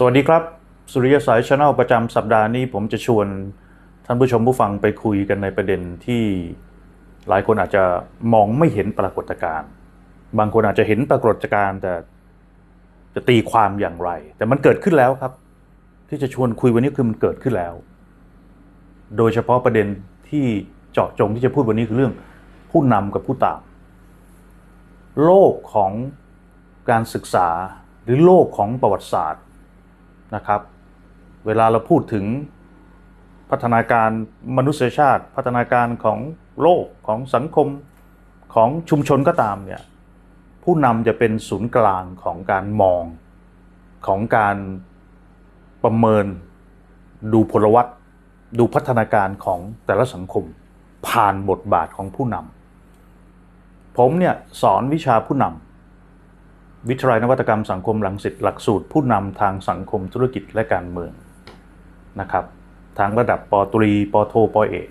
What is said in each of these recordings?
สวัสดีครับ สุริยสายชาแนลประจำสัปดาห์นี้ผมจะชวนท่านผู้ชมผู้ฟังไปคุยกันในประเด็นที่หลายคนอาจจะมองไม่เห็นปรากฏการณ์บางคนอาจจะเห็นปรากฏการณ์แต่จะตีความอย่างไร แต่มันเกิดขึ้นแล้วครับ ที่จะชวนคุยวันนี้คือมันเกิดขึ้นแล้ว โดยเฉพาะประเด็นที่เจาะจงที่จะพูดวันนี้คือเรื่องผู้นำกับผู้ตาม โลกของการศึกษาหรือโลกของประวัติศาสตร์ นะครับ เวลาเราพูดถึงพัฒนาการมนุษยชาติ พัฒนาการของโลกของสังคมของชุมชนก็ตามเนี่ยผู้นำจะเป็นศูนย์กลางของการมองของการประเมินดูพลวัตดูพัฒนาการของแต่ละสังคม ผ่านบทบาทของผู้นำผมเนี่ยสอนวิชาผู้นำ วิทยาลัยนวัตกรรมสังคมหลังสิทธิ์หลักสูตรผู้นำทางสังคมธุรกิจและการเมืองนะครับทางระดับปตรีปโทปเอก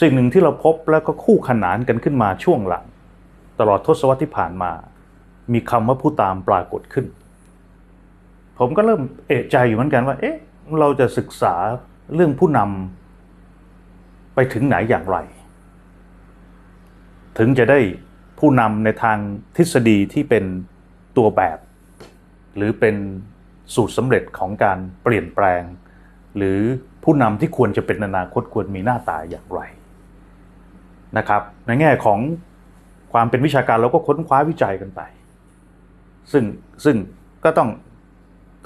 สิ่งหนึ่งที่เราพบแล้วก็คู่ขนานกันขึ้นมาช่วงหลัง ตลอดทศวรรษที่ผ่านมา มีคำว่าผู้ตามปรากฏขึ้น ผมก็เริ่มเอะใจอยู่เหมือนกันว่า เอ๊ะ เราจะศึกษาเรื่องผู้นำไปถึงไหนอย่างไร ถึงจะได้ผู้นำในทางทฤษฎีที่เป็น ตัวแบบ หรือเป็นสูตรสำเร็จของการเปลี่ยนแปลง หรือผู้นำที่ควรจะเป็นอนาคตควรมีหน้าตาอย่างไรนะครับ ในแง่ของความเป็นวิชาการเราก็ค้นคว้าวิจัยกันไป ซึ่งซึ่งก็ต้อง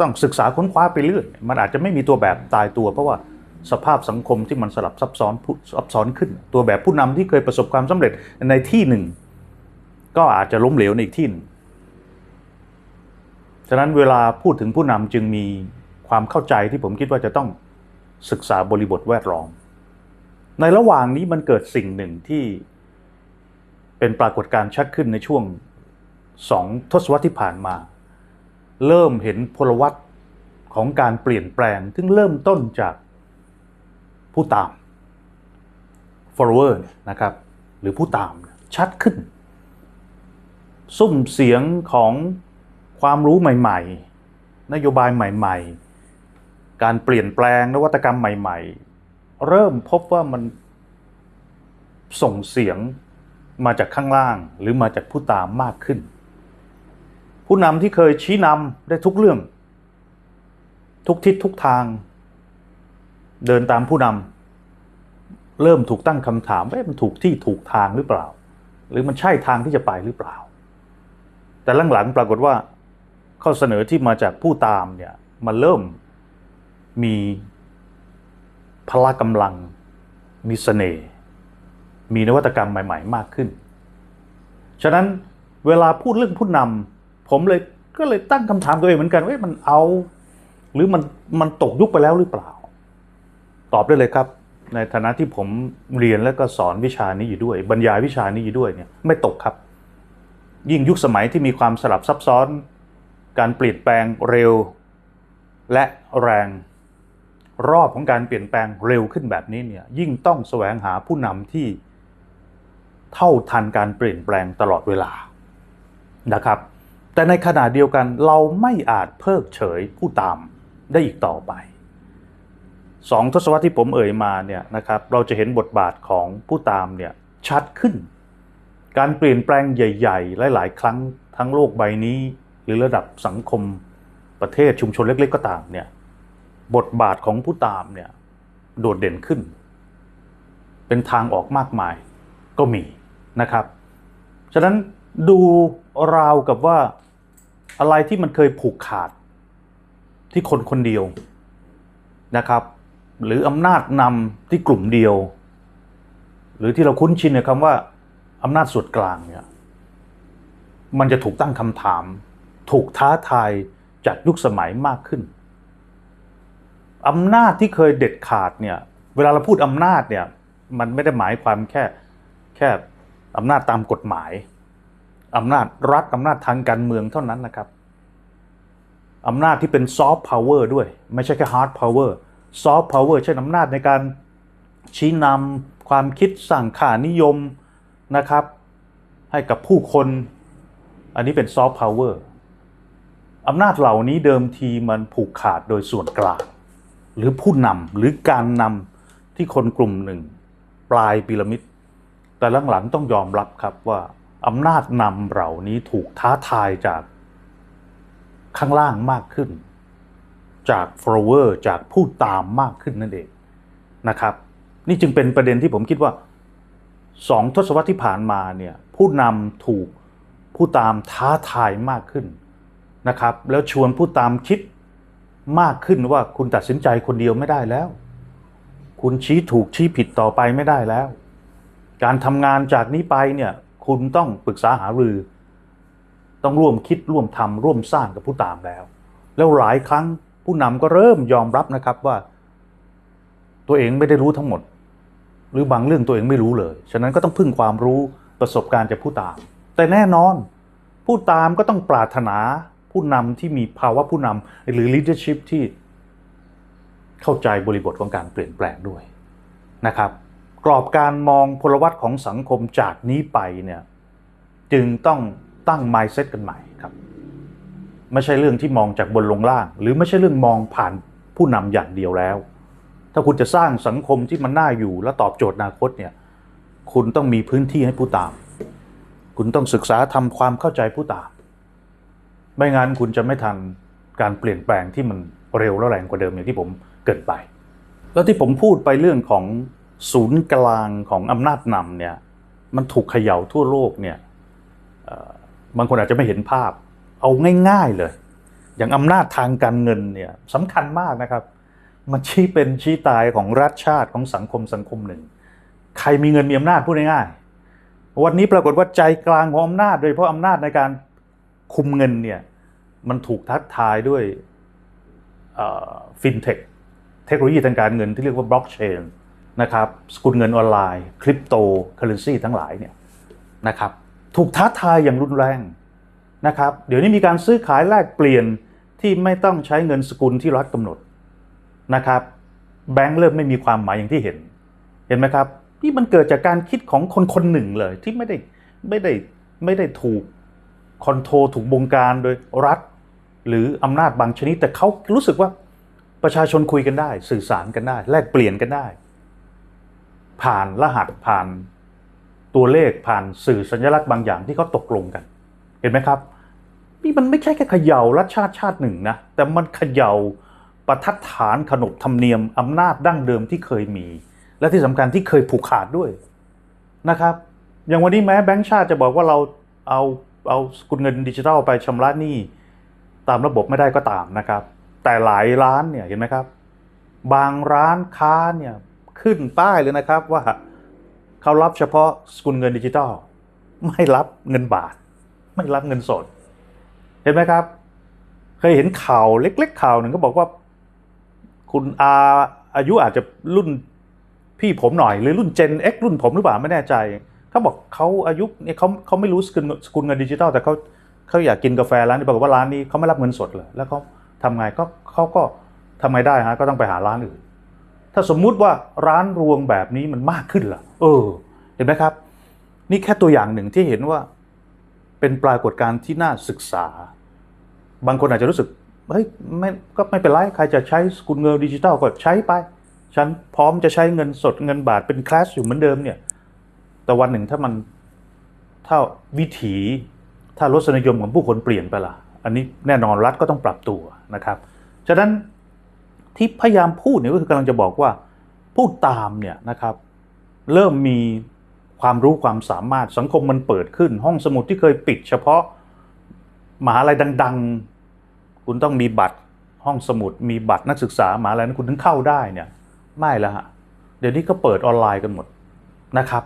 ต้องศึกษาค้นคว้าไปเรื่อยมันอาจจะไม่มีตัวแบบตายตัว เพราะว่าสภาพสังคมที่มันสลับซับซ้อนซับซ้อนขึ้น ตัวแบบผู้นำที่เคยประสบความสำเร็จในที่หนึ่ง ก็อาจจะล้มเหลวในอีกที่หนึ่ง ฉะนั้นเวลาพูดถึงผู้นำจึงมีความเข้าใจที่ผมคิดว่าจะต้องศึกษาบริบทแวดล้อม ในระหว่างนี้มันเกิดสิ่งหนึ่งที่เป็นปรากฏการณ์ชัดขึ้นในช่วงสองทศวรรษที่ผ่านมา เริ่มเห็นพลวัตของการเปลี่ยนแปลงซึ่งเริ่มต้นจากผู้ตาม follower นะครับ หรือผู้ตามชัดขึ้น ซุ้มเสียงของ ความรู้ใหม่ ๆ นโยบายใหม่ ๆ การเปลี่ยนแปลงนวัตกรรมใหม่ ๆ เริ่มพบว่ามันส่งเสียงมาจากข้างล่างหรือมาจากผู้ตามมากขึ้น ผู้นำที่เคยชี้นำได้ทุกเรื่อง ทุกทิศทุกทาง เดินตามผู้นำเริ่มถูกตั้งคำถามว่ามันถูกที่ถูกทางหรือเปล่า หรือมันใช่ทางที่จะไปหรือเปล่า แต่หลังๆปรากฏว่า ข้อเสนอที่มาจากผู้ตามเนี่ยมันเริ่มมีพละกำลัง มีเสน่ห์มีนวัตกรรมใหม่ ๆ มากขึ้น ฉะนั้นเวลาพูดเรื่องผู้นำผมเลยก็เลยตั้งคำถามตัวเองเหมือนกันว่ามันเอา หรือมันมันตกยุคไปแล้วหรือเปล่า ตอบได้เลยครับ ในฐานะที่ผมเรียนและก็สอนวิชานี้อยู่ด้วย บรรยายวิชานี้อยู่ด้วยเนี่ยไม่ตกครับ ยิ่งยุคสมัยที่มีความสลับซับซ้อน การเปลี่ยนแปลงเร็ว และแรง รอบของการเปลี่ยนแปลงเร็วขึ้นแบบนี้เนี่ยยิ่งต้องแสวงหาผู้นำที่เท่าทันการเปลี่ยนแปลงตลอดเวลานะครับ แต่ในขณะเดียวกันเราไม่อาจเพิกเฉยผู้ตามได้อีกต่อไปสองทศวรรษที่ผมเอ่ยมาเนี่ยนะครับเราจะเห็นบทบาทของผู้ตามเนี่ยชัดขึ้น การเปลี่ยนแปลงใหญ่ ๆ หลาย ๆ ครั้งทั้งโลกใบนี้ หรือระดับสังคมประเทศชุมชนเล็ก ๆ ก็ตามเนี่ยบทบาทของผู้ตามเนี่ยโดดเด่นขึ้น เป็นทางออกมากมายก็มีนะครับ ฉะนั้นดูราวกับว่าอะไรที่มันเคยผูกขาดที่คนคนเดียวนะครับ หรืออำนาจนำที่กลุ่มเดียว หรือที่เราคุ้นชินในคำว่าอำนาจส่วนกลางเนี่ยมันจะถูกตั้งคำถาม ถูกท้าทายจากยุคสมัยมากขึ้นอำนาจที่เคยเด็ดขาดเนี่ยเวลาเราพูดอำนาจเนี่ยมันไม่ได้หมายความแค่แค่อำนาจตามกฎหมายอำนาจรัฐอำนาจทางการเมืองเท่านั้นนะครับอำนาจที่เป็นซอฟต์พาวเวอร์ด้วย ไม่ใช่แค่ฮาร์ดพาวเวอร์ซอฟต์พาวเวอร์เช่นอำนาจในการชี้นำความคิดสั่งข่านิยมนะครับ ให้กับผู้คน อันนี้เป็นซอฟต์พาวเวอร์ อำนาจเหล่านี้เดิมทีมันผูกขาดโดยส่วนกลาง หรือผู้นำหรือการนำที่คนกลุ่มหนึ่ง ปลายพีระมิด แต่หลังๆต้องยอมรับครับว่าอำนาจนำเหล่านี้ถูกท้าทายจากข้างล่างมากขึ้น จาก follower จากผู้ตามมากขึ้นนั่นเองนะครับ นี่จึงเป็นประเด็นที่ผมคิดว่าสองทศวรรษที่ผ่านมาเนี่ยผู้นำถูกผู้ตามท้าทายมากขึ้น นะครับ แล้วชวนผู้ตามคิดมากขึ้นว่าคุณตัดสินใจคนเดียวไม่ได้แล้ว คุณชี้ถูกชี้ผิดต่อไปไม่ได้แล้ว การทำงานจากนี้ไปเนี่ยคุณต้องปรึกษาหารือ ต้องร่วมคิดร่วมทำร่วมสร้างกับผู้ตามแล้ว แล้วหลายครั้งผู้นำก็เริ่มยอมรับนะครับว่า ตัวเองไม่ได้รู้ทั้งหมด หรือบางเรื่องตัวเองไม่รู้เลย ฉะนั้นก็ต้องพึ่งความรู้ประสบการณ์จากผู้ตาม แต่แน่นอน ผู้ตามก็ต้องปรารถนา ผู้นำที่มีภาวะผู้นำหรือ leadership ที่เข้าใจบริบทของการเปลี่ยนแปลงด้วยนะครับ กรอบการมองพลวัตของสังคมจากนี้ไปเนี่ยจึงต้องตั้ง mindset กันใหม่ครับไม่ใช่เรื่องที่มองจากบนลงล่าง หรือไม่ใช่เรื่องมองผ่านผู้นำอย่างเดียวแล้ว ถ้าคุณจะสร้างสังคมที่มันน่าอยู่และตอบโจทย์อนาคตเนี่ยคุณต้องมีพื้นที่ให้ผู้ตาม คุณต้องศึกษาทำความเข้าใจผู้ตาม ไม่งั้นคุณจะไม่ทันการเปลี่ยนแปลงที่มันเร็วและแรงกว่าเดิมอย่างที่ผมเกิดไป แล้วที่ผมพูดไปเรื่องของศูนย์กลางของอำนาจนำเนี่ยมันถูกเขย่าทั่วโลกเนี่ยบางคนอาจจะไม่เห็นภาพ เอาง่าย ๆเลย อย่างอำนาจทางการเงินเนี่ยสำคัญมากนะครับ มันชี้เป็นชี้ตายของรัฐชาติของสังคมสังคมหนึ่ง ใครมีเงินมีอำนาจพูดง่ายๆวันนี้ปรากฏว่าใจกลางของอำนาจโดยเฉพาะอำนาจในการ คุมเงินเนี่ยมันถูกทัดทายด้วยฟินเทคเทคโนโลยีทางการเงินที่เรียกว่าบล็อกเชนนะครับสกุลเงินออนไลน์คริปโตเคอเรนซีทั้งหลายเนี่ยนะครับถูกท้าทายอย่างรุนแรงนะครับเดี๋ยวนี้มีการซื้อขายแลกเปลี่ยนที่ไม่ต้องใช้เงินสกุลที่รัฐกำหนดนะครับแบงค์เริ่มไม่มีความหมายอย่างที่เห็น เห็นไหมครับนี่มันเกิดจากการคิดของคนคนหนึ่งเลยที่ไม่ได้ไม่ได้ไม่ได้ถูก คอนโทรลถูกบงการโดยรัฐ หรืออำนาจบางชนิด แต่เขารู้สึกว่าประชาชนคุยกันได้ สื่อสารกันได้ แลกเปลี่ยนกันได้ ผ่านรหัสผ่านตัวเลขผ่านสื่อสัญลักษณ์บางอย่างที่เขาตกลงกัน เห็นไหมครับนี่มันไม่ใช่แค่เขย่ารัฐชาติชาติหนึ่งนะแต่มันเขย่าประทัดฐานขนบธรรมเนียมอำนาจดั้งเดิมที่เคยมี และที่สำคัญที่เคยผูกขาดด้วยนะครับ อย่างวันนี้แม้แบงก์ชาติจะบอกว่าเราเอา เอาสกุลเงินดิจิทัลไปชำระหนี้ตามระบบไม่ได้ก็ตามนะครับ แต่หลายร้านเนี่ยเห็นไหมครับ บางร้านค้าเนี่ยขึ้นป้ายเลยนะครับว่าเขารับเฉพาะสกุลเงินดิจิทัล ไม่รับเงินบาท ไม่รับเงินสด เห็นไหมครับ เคยเห็นข่าวเล็ก ๆ ข่าวหนึ่งก็บอกว่า คุณอาอายุอาจจะรุ่นพี่ผมหน่อย หรือรุ่น Gen X รุ่นผมหรือเปล่าไม่แน่ใจ เขาบอกเขาอายุเนี่ยเขาเขาไม่รู้สกุลสกุลเงินดิจิทัลแต่เขาเขาอยากกินกาแฟร้านนี้ปรากฏว่าร้านนี้เขาไม่รับเงินสดเลยแล้วเขาทำไงก็เขาก็ทำไงได้ฮะก็ต้องไปหาร้านอื่น ถ้าสมมุติว่าร้านรวงแบบนี้มันมากขึ้นล่ะ เออ เห็นไหมครับ นี่แค่ตัวอย่างหนึ่งที่เห็นว่า เป็นปรากฏการณ์ที่น่าศึกษา บางคนอาจจะรู้สึกเฮ้ยไม่ก็ไม่เป็นไรใครจะใช้สกุลเงินดิจิทัลก็ใช้ไป ฉันพร้อมจะใช้เงินสดเงินบาทเป็นคลาสอยู่เหมือนเดิมเนี่ย แต่วันหนึ่งถ้ามันถ้าวิถีถ้ารสนิยมของผู้คนเปลี่ยนไปล่ะ อันนี้แน่นอนรัฐก็ต้องปรับตัวนะครับ ฉะนั้นที่พยายามพูดเนี่ยก็คือกำลังจะบอกว่า ผู้ตามเนี่ยนะครับเริ่มมีความรู้ความสามารถสังคมมันเปิดขึ้น ห้องสมุดที่เคยปิด เฉพาะมหาลัยดัง ๆ คุณต้องมีบัตรห้องสมุด มีบัตรนักศึกษามหาลัยนั้นคุณถึงเข้าได้เนี่ยไม่แล้วฮะเดี๋ยวนี้ก็เปิดออนไลน์กันหมดนะครับ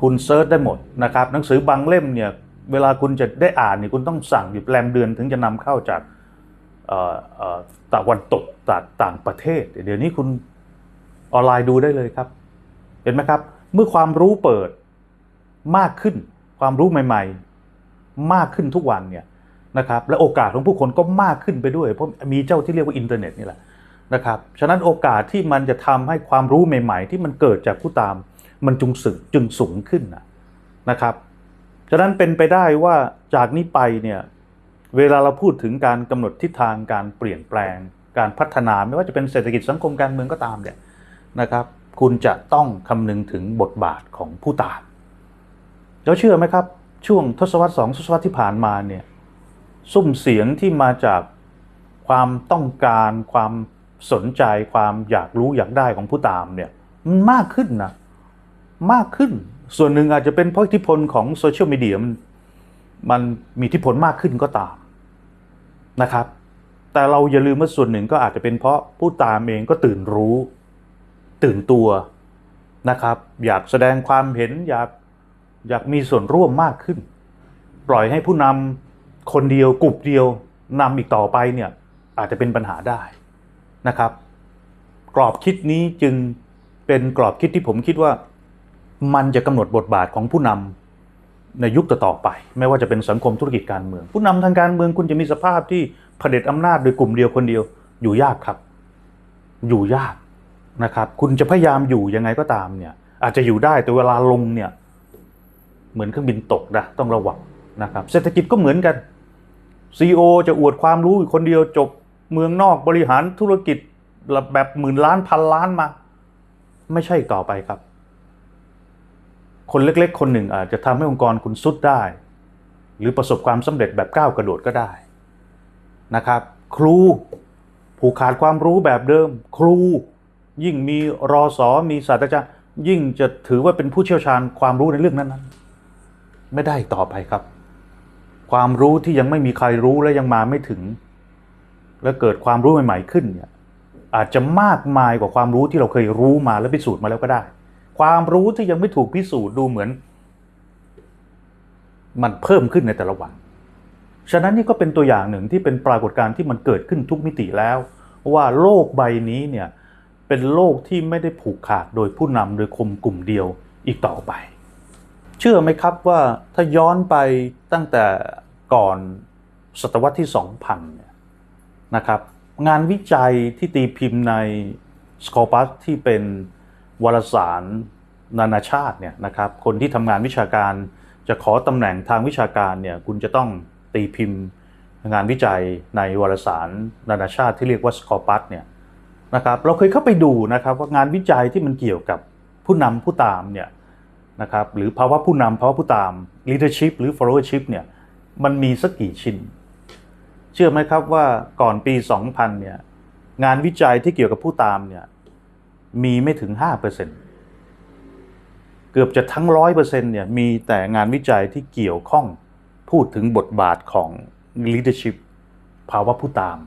คุณเซิร์ชได้หมดนะครับหนังสือบางเล่มเนี่ยเวลาคุณจะได้อ่านเนี่ยคุณต้องสั่งอยู่แรมเดือนถึงจะนำเข้าจากตะวันตกจากต่างประเทศ เดี๋ยวนี้คุณออนไลน์ดูได้เลยครับ เห็นไหมครับ เมื่อความรู้เปิดมากขึ้น ความรู้ใหม่ๆ มากขึ้นทุกวันเนี่ยนะครับและโอกาสของผู้คนก็มากขึ้นไปด้วย เพราะมีเจ้าที่เรียกว่าอินเทอร์เน็ตนี่แหละนะครับฉะนั้นโอกาสที่มันจะทำให้ความรู้ใหม่ ๆ ที่มันเกิดจากผู้ตาม มันจุงสึกจึงสูงขึ้นนะครับ ฉะนั้นเป็นไปได้ว่าจากนี้ไปเนี่ยเวลาเราพูดถึงการกำหนดทิศทางการเปลี่ยนแปลงการพัฒนาไม่ว่าจะเป็นเศรษฐกิจสังคมการเมืองก็ตามเนี่ยนะครับ คุณจะต้องคำนึงถึงบทบาทของผู้ตามแล้วเชื่อไหมครับ ช่วงทศวรรษสองทศวรรษที่ผ่านมาเนี่ยซุ้มเสียงที่มาจากความต้องการความสนใจความอยากรู้อยากได้ของผู้ตามเนี่ยมันมากขึ้นนะ มากขึ้น ส่วนหนึ่งอาจจะเป็นเพราะอิทธิพลของโซเชียลมีเดียมันมันมีอิทธิพลมากขึ้นก็ตามนะครับ แต่เราอย่าลืมว่าส่วนหนึ่งก็อาจจะเป็นเพราะผู้ตามเองก็ตื่นรู้ ตื่นตัวนะครับ อยากแสดงความเห็นอยากอยากมีส่วนร่วมมากขึ้น ปล่อยให้ผู้นำคนเดียวกลุ่มเดียวนำอีกต่อไปเนี่ยอาจจะเป็นปัญหาได้นะครับ กรอบคิดนี้จึงเป็นกรอบคิดที่ผมคิดว่า มันจะกำหนดบทบาทของผู้นำในยุคต่อๆไป ไม่ว่าจะเป็นสังคมธุรกิจการเมือง ผู้นำทางการเมืองคุณจะมีสภาพที่เผด็จอำนาจโดยกลุ่มเดียวคนเดียว อยู่ยากครับ อยู่ยากนะครับ คุณจะพยายามอยู่ยังไงก็ตามเนี่ย อาจจะอยู่ได้แต่เวลาลงเนี่ย เหมือนเครื่องบินตกนะต้องระวังนะครับ เศรษฐกิจก็เหมือนกันซีอจะอวดความรู้อยู่คนเดียวจบเมืองนอกบริหารธุรกิจแบบหมื่นล้านพันล้านมา ไม่ใช่ต่อไปครับ คนเล็กๆ คนหนึ่งอาจจะทำให้องค์กรคุณสุดได้ หรือประสบความสำเร็จแบบก้าวกระโดดก็ได้นะครับ ครูผูกขาดความรู้แบบเดิม ครูยิ่งมีรอสอมีศาสตราจารย์ยิ่งจะถือว่าเป็นผู้เชี่ยวชาญความรู้ในเรื่องนั้นๆ ไม่ได้ต่อไปครับ ความรู้ที่ยังไม่มีใครรู้และยังมาไม่ถึง และเกิดความรู้ใหม่ ๆ ขึ้นเนี่ยอาจจะมากมายกว่าความรู้ที่เราเคยรู้มาและพิสูจน์มาแล้วก็ได้ ความรู้ที่ยังไม่ถูกพิสูจน์ดูเหมือน มันเพิ่มขึ้นในแต่ละวัน ฉะนั้นนี่ก็เป็นตัวอย่างหนึ่งที่เป็นปรากฏการณ์ที่มันเกิดขึ้นทุกมิติแล้ว ว่าโลกใบนี้เนี่ยเป็นโลกที่ไม่ได้ผูกขาดโดยผู้นำโดยคมกลุ่มเดียวอีกต่อไป เชื่อไหมครับว่าถ้าย้อนไปตั้งแต่ก่อนศตวรรษที่ 2000เนี่ยนะครับ งานวิจัยที่ตีพิมพ์ใน Scopus ที่เป็น วารสารนานาชาติเนี่ยนะครับคนที่ทำงานวิชาการจะขอตำแหน่งทางวิชาการเนี่ยคุณจะต้องตีพิมพ์งานวิจัยในวารสารนานาชาติที่เรียกว่า Scopus เนี่ยนะครับเราเคยเข้าไปดูนะครับว่างานวิจัยที่มันเกี่ยวกับผู้นำผู้ตามเนี่ยนะครับหรือภาวะผู้นำภาวะผู้ตาม leadership หรือ followership เนี่ยมันมีสักกี่ชิ้น เชื่อไหมครับว่าก่อนปี 2000เนี่ยงานวิจัยที่เกี่ยวกับผู้ตามเนี่ย มีไม่ถึง 5%เกือบจะทั้ง 100%เนี่ยมีแต่งานวิจัยที่เกี่ยวข้องพูดถึงบทบาทของ leadership ภาวะผู้ตาม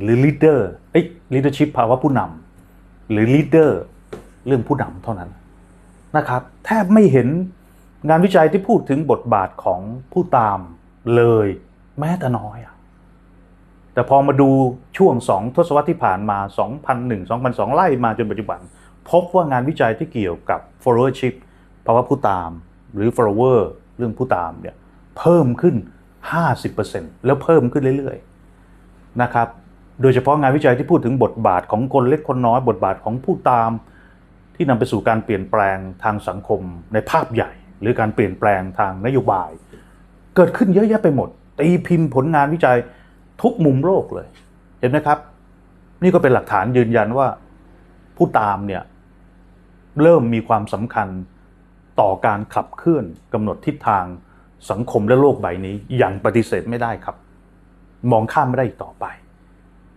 หรือ leader เอ้ย leadership ภาวะผู้นำหรือ leader เรื่องผู้นำเท่านั้นนะครับแทบไม่เห็นงานวิจัยที่พูดถึงบทบาทของผู้ตามเลยแม้แต่น้อยอะ แต่พอมาดูช่วง 2 ทศวรรษที่ผ่านมา 2001 2002 ไล่มาจนปัจจุบัน พบว่างานวิจัยที่เกี่ยวกับ followership ภาวะผู้ตาม หรือ follower เรื่องผู้ตามเนี่ยเพิ่มขึ้น 50%แล้วเพิ่มขึ้นเรื่อยๆนะครับโดยเฉพาะงานวิจัยที่พูดถึงบทบาทของคนเล็กคนน้อย บทบาทของผู้ตาม ที่นำไปสู่การเปลี่ยนแปลงทางสังคมในภาพใหญ่ หรือการเปลี่ยนแปลงทางนโยบาย เกิดขึ้นเยอะแยะไปหมดตีพิมพ์ผลงานวิจัย ทุกมุมโลกเลย เห็นไหมครับ นี่ก็เป็นหลักฐานยืนยันว่า ผู้ตามเนี่ยเริ่มมีความสำคัญต่อการขับเคลื่อนกำหนดทิศทางสังคมและโลกใบนี้อย่างปฏิเสธไม่ได้ครับ มองข้ามไม่ได้อีกต่อไป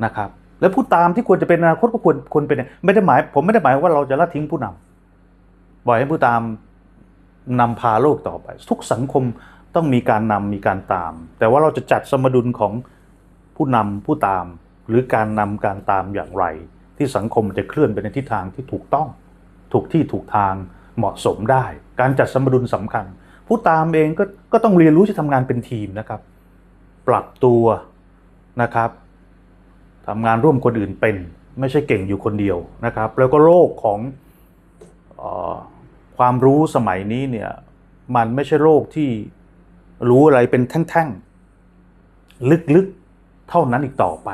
นะครับ และผู้ตามที่ควรจะเป็นอนาคตก็ควรควรเป็นไม่ได้หมาย ผมไม่ได้หมายว่าเราจะละทิ้งผู้นำปล่อยให้ผู้ตามนำพาโลกต่อไป ทุกสังคมต้องมีการนำมีการตาม แต่ว่าเราจะจัดสมดุลของ ผู้นำผู้ตาม หรือการนำการตามอย่างไร ที่สังคมจะเคลื่อนไปในทิศทางที่ถูกต้อง ถูกที่ถูกทางเหมาะสมได้ การจัดสมดุลสำคัญ ผู้ตามเองก็ก็ต้องเรียนรู้ที่ทำงานเป็นทีมนะครับ ปรับตัวนะครับทำงานร่วมคนอื่นเป็นไม่ใช่เก่งอยู่คนเดียวนะครับ แล้วก็โลกของออความรู้สมัยนี้เนี่ยมันไม่ใช่โลกที่รู้อะไรเป็นแท่งๆ ลึกๆ เท่านั้นอีกต่อไป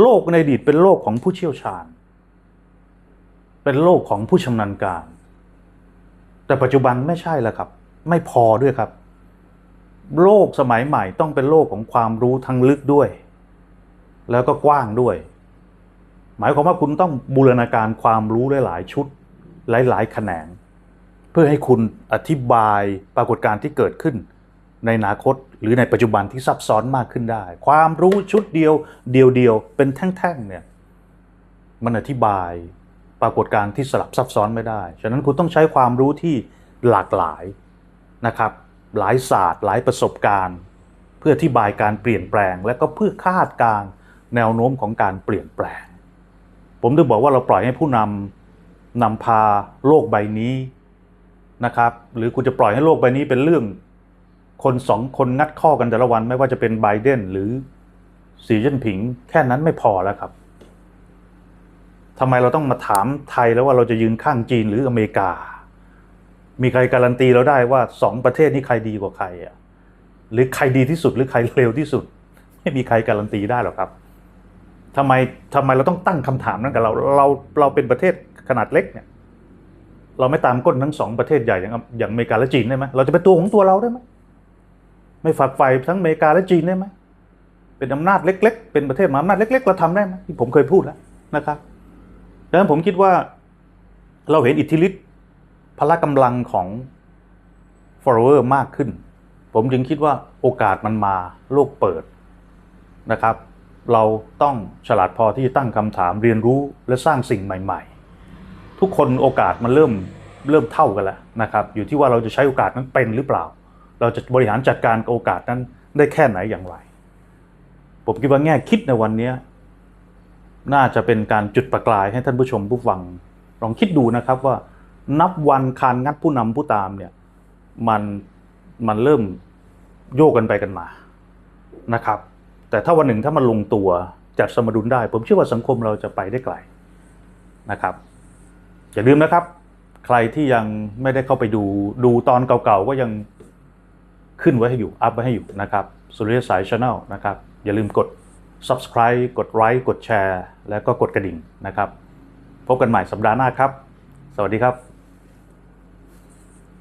โลกในอดีตเป็นโลกของผู้เชี่ยวชาญ เป็นโลกของผู้ชำนาญการ แต่ปัจจุบันไม่ใช่แล้วครับ ไม่พอด้วยครับ โลกสมัยใหม่ต้องเป็นโลกของความรู้ทั้งลึกด้วย แล้วก็กว้างด้วย หมายความว่าคุณต้องบูรณาการความรู้หลายๆชุด หลายๆแขนง เพื่อให้คุณอธิบายปรากฏการณ์ที่เกิดขึ้น ในอนาคตหรือในปัจจุบันที่ซับซ้อนมากขึ้นได้ ความรู้ชุดเดียวเดียวเดียวเป็นแท่งๆเนี่ยมันอธิบายปรากฏการณ์ที่สลับซับซ้อนไม่ได้ ฉะนั้นคุณต้องใช้ความรู้ที่หลากหลายนะครับ หลายศาสตร์ หลายประสบการณ์ เพื่ออธิบายการเปลี่ยนแปลง และก็เพื่อคาดการแนวโน้มของการเปลี่ยนแปลง ผมถึงบอกว่าเราปล่อยให้ผู้นำนำพาโลกใบนี้นะครับ หรือคุณจะปล่อยให้โลกใบนี้เป็นเรื่อง คนสองคนงัดข้อกันแต่ละวันไม่ว่าจะเป็นไบเดนหรือสีจิ้นผิง แค่นั้นไม่พอแล้วครับทำไมเราต้องมาถามไทยแล้วว่าเราจะยืนข้างจีนหรืออเมริกา มีใครการันตีเราได้ว่าสองประเทศนี้ใครดีกว่าใครอะหรือใครดีที่สุดหรือใครเลวที่สุด ไม่มีใครการันตีได้หรอกครับทำไมทำไมเราต้องตั้งคำถามนั้นกับเราเราเราเป็นประเทศขนาดเล็กเนี่ย เราไม่ตามก้นทั้งสองประเทศใหญ่อย่างอย่างอเมริกาและจีนได้ไหมเราจะเป็นตัวของตัวเราได้ไหม ไม่ฝักใฝ่ทั้งอเมริกาและจีนได้ไหมเป็นอำนาจเล็ก ๆ เป็นประเทศมหาอำนาจเล็กๆเราทำได้ไหมที่ผมเคยพูดแล้วนะครับดังนั้นผมคิดว่าเราเห็นอิทธิฤทธิ์พละกำลังของ follower มากขึ้น ผมจึงคิดว่าโอกาสมันมาโลกเปิดนะครับ เราต้องฉลาดพอที่จะตั้งคำถามเรียนรู้และสร้างสิ่งใหม่ ๆ ทุกคนโอกาสมันเริ่มเริ่มเท่ากันแล้วนะครับ อยู่ที่ว่าเราจะใช้โอกาสนั้นเป็นหรือเปล่า เราจะบริหารจัดการโอกาสนั้นได้แค่ไหนอย่างไร ผมคิดว่าแง่คิดในวันนี้น่าจะเป็นการจุดประกายให้ท่านผู้ชมผู้ฟัง ลองคิดดูนะครับว่านับวันคานงัดผู้นำผู้ตามเนี่ยมันมันเริ่มโยกกันไปกันมานะครับ แต่ถ้าวันหนึ่งถ้ามันลงตัวจัดสมดุลได้ ผมเชื่อว่าสังคมเราจะไปได้ไกลนะครับอย่าลืมนะครับ ใครที่ยังไม่ได้เข้าไปดูดูตอนเก่าๆก็ยัง ขึ้นไว้ให้อยู่ อัพไว้ให้อยู่นะครับสุริยสายชาแนลนะครับ อย่าลืมกด subscribe กดไลค์กดแชร์ แล้วก็กดกระดิ่งนะครับ พบกันใหม่สัปดาห์หน้าครับ สวัสดีครับ